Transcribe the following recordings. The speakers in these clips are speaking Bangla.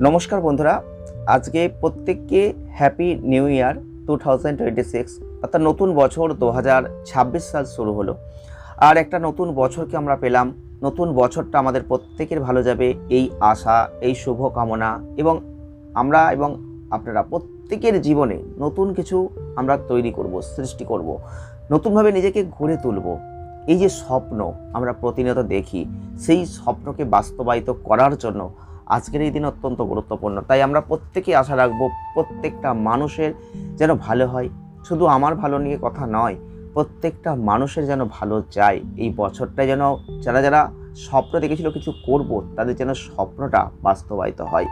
নমস্কার বন্ধুরা, আজকে প্রত্যেককে happy new year two thousand twenty six অর্থাৎ নতুন বছর দু হাজার ছাব্বিশ সাল শুরু হলো। আর একটা নতুন বছরকে আমরা পেলাম, নতুন বছরটা আমাদের প্রত্যেকের ভালো যাবে এই আশা, এই শুভ কামনা এবং আমরা এবং আপনারা প্রত্যেকের জীবনে নতুন কিছু আমরা তৈরি করব, সৃষ্টি করব, নতুনভাবে নিজেকে ঘুরে তুলব। এই যে স্বপ্ন আমরা প্রতিনিয়ত দেখি, সেই স্বপ্নকে বাস্তবায়িত করার জন্য আজকের এই দিন অত্যন্ত গুরুত্বপূর্ণ। তাই আমরা প্রত্যেকেই আশা রাখব প্রত্যেকটা মানুষের যেন ভালো হয়। শুধু আমার ভালো নিয়ে কথা নয়, প্রত্যেকটা মানুষের যেন ভালো চাই এই বছরটা যেন যারা যারা স্বপ্ন দেখেছিল কিছু করব, তাদের যেন স্বপ্নটা বাস্তবায়িত হয়।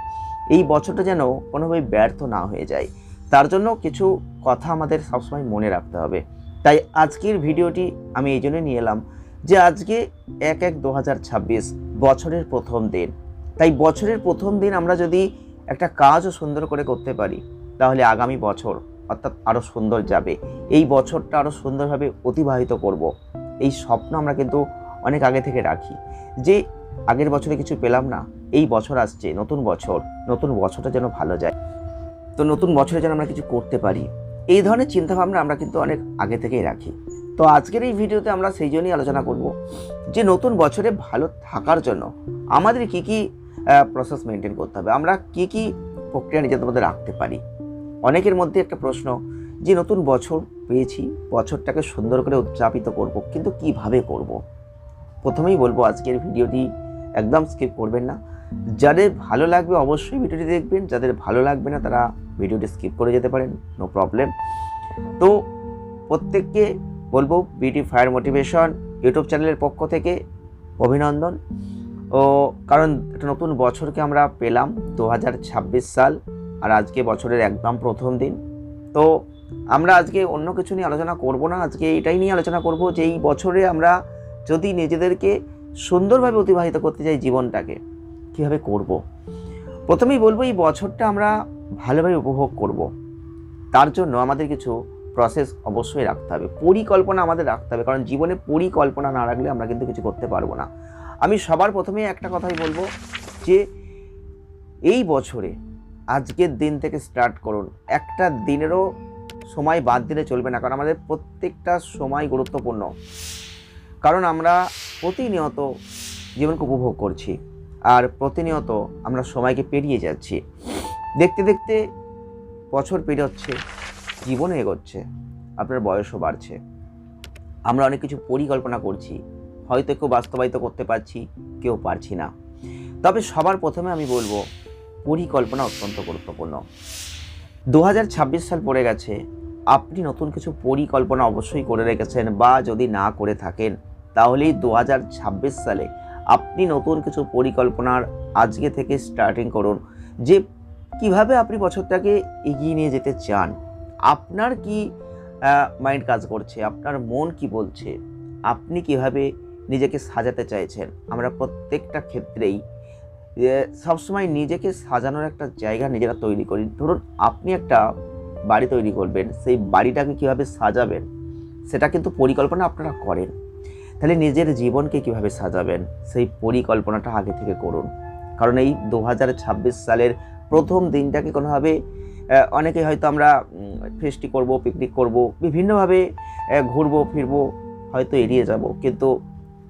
এই বছরটা যেন কোনোভাবে ব্যর্থ না হয়ে যায়। তার জন্য কিছু কথা আমাদের সবসময় মনে রাখতে হবে। তাই আজকের ভিডিওটি আমি এই জন্য নিয়ে এলাম যে আজকে এক এক দু বছরের প্রথম দিন। তাই বছরের প্রথম দিন আমরা যদি একটা কাজও সুন্দর করে করতে পারি, তাহলে আগামী বছর অর্থাৎ আরও সুন্দর যাবে। এই বছরটা আরও সুন্দরভাবে অতিবাহিত করব। এই স্বপ্ন আমরা কিন্তু অনেক আগে থেকে রাখি। যে আগের বছরে কিছু পেলাম না, এই বছর আসছে, নতুন বছর, নতুন বছরটা যেন ভালো যায়। তো নতুন বছরে যেন আমরা কিছু করতে পারি, এই ধরনের চিন্তাভাবনা আমরা কিন্তু অনেক আগে থেকেই রাখি। তো আজকের এই ভিডিওতে আমরা সেই জন্যই আলোচনা করব যে নতুন বছরে ভালো থাকার জন্য আমাদের কি কি প্রসেস মেনটেন করতে হবে। আমরা কি কি প্রক্রিয়া নিজেদের মধ্যে রাখতে পারি? অনেকের মধ্যে একটা প্রশ্ন, যে নতুন বছর পেয়েছি, বছরটাকে সুন্দর করে উদযাপিত করব, কিন্তু কীভাবে করব। প্রথমেই বলব, আজকের ভিডিওটি একদম স্কিপ করবেন না। যাদের ভালো লাগবে অবশ্যই ভিডিওটি দেখবেন, যাদের ভালো লাগবে না, তারা ভিডিওটি স্কিপ করে যেতে পারেন নো প্রবলেম তো প্রত্যেককে বলব বিউটি ফায়ার মোটিভেশন ইউটিউব চ্যানেলের পক্ষ থেকে অভিনন্দন। ও, কারণ একটা নতুন বছরকে আমরা পেলাম দু হাজার ছাব্বিশ সাল, আর আজকে বছরের একদম প্রথম দিন তো আমরা আজকে অন্য কিছু নিয়ে আলোচনা করব না, আজকে এটাই নিয়ে আলোচনা করব যে এই বছরে আমরা যদি নিজেদেরকে সুন্দরভাবে অতিবাহিত করতে চাই জীবনটাকে, কীভাবে করব। প্রথমেই বলব, এই বছরটা আমরা ভালোভাবে উপভোগ করব। তার জন্য আমাদের কিছু প্রসেস অবশ্যই রাখতে হবে পরিকল্পনা আমাদের রাখতে হবে, কারণ জীবনে পরিকল্পনা না রাখলে আমরা কিন্তু কিছু করতে পারব না আমি সবার প্রথমে একটা কথাই বলব যে এই বছরে, আজকের দিন থেকে স্টার্ট করুন। একটা দিনেরও সময় বাদ দিলে চলবে না, কারণ আমাদের প্রত্যেকটা সময় গুরুত্বপূর্ণ। কারণ আমরা প্রতিনিয়ত জীবনকে উপভোগ করছি, আর প্রতিনিয়ত আমরা সময়কে পেরিয়ে যাচ্ছি। দেখতে দেখতে বছর পেরোচ্ছে জীবনও এগোচ্ছে, আপনার বয়সও বাড়ছে। আমরা অনেক কিছু পরিকল্পনা করছি হয়তো কেউ বাস্তবায়িত করতে পারছি, কেউ পারছি না। তবে সবার প্রথমে আমি বলব, পরিকল্পনা অত্যন্ত গুরুত্বপূর্ণ। দু হাজার ছাব্বিশ সাল পড়ে গেছে, আপনি নতুন কিছু পরিকল্পনা অবশ্যই করে রেখেছেন বা যদি না করে থাকেন, তাহলেই দু হাজার ছাব্বিশ সালে আপনি নতুন কিছু পরিকল্পনার আজকে থেকে স্টার্টিং করুন। যে কীভাবে আপনি বছরটাকে এগিয়ে নিয়ে যেতে চান, আপনার কি মাইন্ড কাজ করছে, আপনার মন কি বলছে, আপনি কীভাবে নিজেকে সাজাতে চাইছেন। আমরা প্রত্যেকটা ক্ষেত্রেই সবসময় নিজেকে সাজানোর একটা জায়গা নিজেরা তৈরি করি। ধরুন আপনি একটা বাড়ি তৈরি করবেন, সেই বাড়িটাকে কীভাবে সাজাবেন, সেটা কিন্তু পরিকল্পনা আপনারা করেন। তাহলে নিজের জীবনকে কীভাবে সাজাবেন, সেই পরিকল্পনাটা আগে থেকে করুন। কারণ এই দু হাজার ছাব্বিশ সালের প্রথম দিনটাকে কোনোভাবে অনেকে হয়তো আমরা ফেস্টি করব, পিকনিক করব, বিভিন্নভাবে ঘুরবো, ফিরবো, হয়তো এড়িয়ে যাব। কিন্তু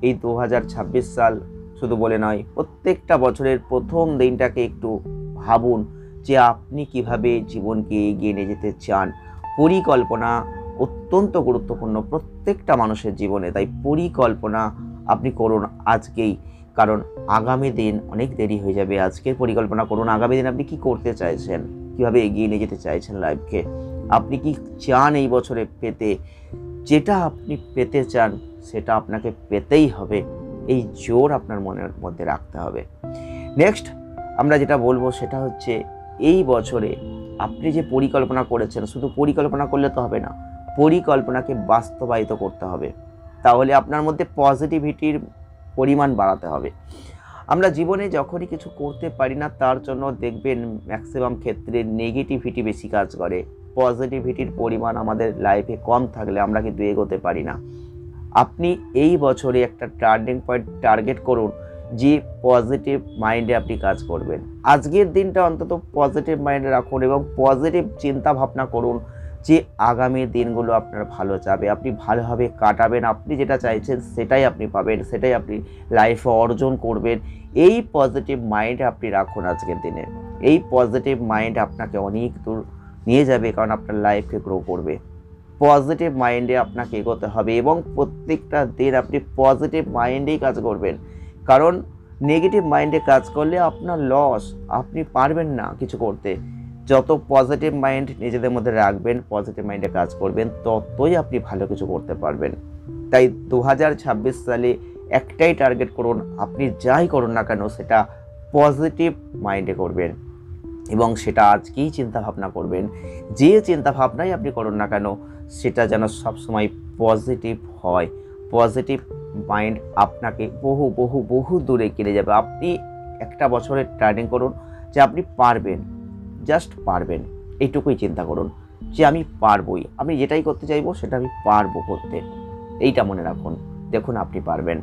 এই দু হাজার ছাব্বিশ সাল শুধু বলে নয়, প্রত্যেকটা বছরের প্রথম দিনটাকে একটু ভাবুন যে আপনি কীভাবে জীবনকে এগিয়ে নিয়ে যেতে চান। পরিকল্পনা অত্যন্ত গুরুত্বপূর্ণ প্রত্যেকটা মানুষের জীবনে, তাই পরিকল্পনা আপনি করুন আজকেই। কারণ আগামী দিন অনেক দেরি হয়ে যাবে। আজকের পরিকল্পনা করুন, আগামী দিন আপনি কি করতে চাইছেন? কীভাবে এগিয়ে নিয়ে যেতে চাইছেন লাইফকে আপনি কি চান এই বছরে পেতে? যেটা আপনি পেতে চান সেটা আপনাকে পেতেই হবে। এই জোর আপনার মনের মধ্যে রাখতে হবে। নেক্সট আমরা যেটা বলব সেটা হচ্ছে, এই বছরে আপনি যে পরিকল্পনা করেছেন, শুধু পরিকল্পনা করলে তো হবে না, পরিকল্পনাকে বাস্তবায়িত করতে হবে। তাহলে আপনার মধ্যে পজিটিভিটির পরিমাণ বাড়াতে হবে। আমরা জীবনে যখনই কিছু করতে পারি না, তার জন্য দেখবেন ম্যাক্সিমাম ক্ষেত্রে নেগেটিভিটি বেশি কাজ করে। পজিটিভিটির পরিমাণ আমাদের লাইফে কম থাকলে আমরা কিন্তু এগোতে পারি না। আপনি এই বছরে একটা টার্নিং পয়েন্ট টার্গেট করুন, যে পজিটিভ মাইন্ডে আপনি কাজ করবেন। আজকের দিনটা অন্তত পজিটিভ মাইন্ডে রাখুন এবং পজিটিভ চিন্তা ভাবনা করুন যে আগামী দিনগুলো আপনার ভালো যাবে। আপনি ভালোভাবে কাটাবেন, আপনি যেটা চাইছেন সেটাই আপনি পাবেন, সেটাই আপনি লাইফে অর্জন করবেন। এই পজিটিভ মাইন্ড আপনি রাখুন আজকের দিনে। এই পজিটিভ মাইন্ড আপনাকে অনেক দূর নিয়ে যাবে, কারণ আপনার লাইফকে গ্রো করবে। পজিটিভ মাইন্ডে আপনাকে এগোতে হবে এবং প্রত্যেকটা দিন আপনি পজিটিভ মাইন্ডেই কাজ করবেন। কারণ নেগেটিভ মাইন্ডে কাজ করলে আপনার লস আপনি পারবেন না কিছু করতে। যত পজিটিভ মাইন্ড নিজেদের মধ্যে রাখবেন পজিটিভ মাইন্ডে কাজ করবেন, ততই আপনি ভালো কিছু করতে পারবেন। তাই দু হাজার ছাব্বিশ সালে একটাই টার্গেট করুন, আপনি যাই করুন না কেন সেটা পজিটিভ মাইন্ডে করবেন। এবং সেটা আজকেই চিন্তা ভাবনা করবেন। যে চিন্তা ভাবনাই আপনি করুন না কেন সেটা যেন সবসময় পজিটিভ হয়। পজিটিভ মাইন্ড আপনাকে বহু বহু বহু দূরে কেড়ে যাবে। আপনি একটা বছরের ট্রেনিং করুন যে আপনি পারবেন জাস্ট পারবেন। এইটুকুই চিন্তা করুন যে আমি পারবই। আমি যেটাই করতে চাইব সেটা আমি পারব করতে। এইটা মনে রাখুন। দেখুন আপনি পারবেন।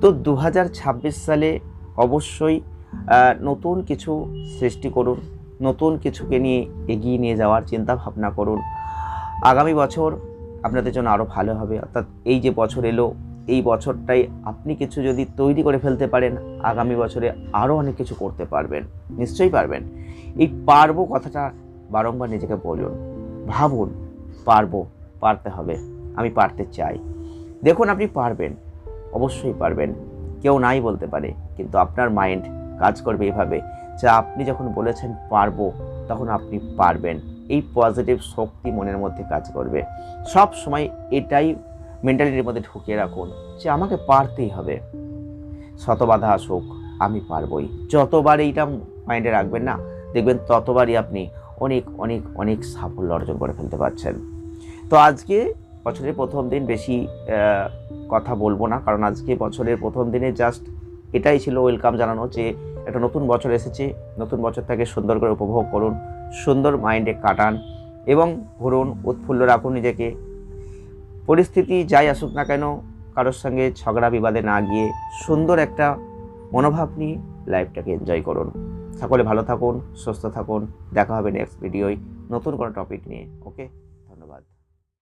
তো দু হাজার ছাব্বিশ সালে অবশ্যই নতুন কিছু সৃষ্টি করুন। নতুন কিছুকে নিয়ে এগিয়ে নিয়ে যাওয়ার চিন্তা ভাবনা করুন। আগামী বছর আপনাদের জন্য আরও ভালো হবে। অর্থাৎ এই যে বছর এলো, এই বছরটাই আপনি কিছু যদি তৈরি করে ফেলতে পারেন, আগামী বছরে আরও অনেক কিছু করতে পারবেন। নিশ্চয়ই পারবেন। এই পারব কথাটা বারংবার নিজেকে বলুন। ভাবুন, পারব, পারতে হবে। আমি পারতে চাই। দেখুন, আপনি পারবেন। অবশ্যই পারবেন। কেউ নাই বলতে পারে, কিন্তু আপনার মাইন্ড কাজ করবে এভাবে যা আপনি যখন বলেছেন পারব, তখন আপনি পারবেন। এই পজিটিভ শক্তি মনের মধ্যে কাজ করবে। সব সময় এটাই মেন্টালিটির মধ্যে ঢুকিয়ে রাখুন যে আমাকে পারতেই হবে। শত বাধা আসুক, আমি পারবই। যতবার এইটা মাইন্ডে রাখবেন না, দেখবেন ততবারই আপনি অনেক অনেক অনেক সাফল্য অর্জন করে ফেলতে পারছেন। তো আজকে বছরের প্রথম দিন বেশি কথা বলব না, কারণ আজকে বছরের প্রথম দিনে জাস্ট এটাই ছিল ওয়েলকাম জানানো যে একটা নতুন বছর এসেছে, নতুন বছর বছরটাকে সুন্দর করে উপভোগ করুন। সুন্দর মাইন্ডে কাটান এবং ঘুরুন, উৎফুল্ল রাখুন নিজেকে। পরিস্থিতি যাই আসুক না কেন, কারোর সঙ্গে ঝগড়া বিবাদে না গিয়ে সুন্দর একটা মনোভাব নিয়ে লাইফটাকে এনজয় করুন। সকলে ভালো থাকুন, সুস্থ থাকুন। দেখা হবে নেক্সট ভিডিওয় নতুন কোনো টপিক নিয়ে ওকে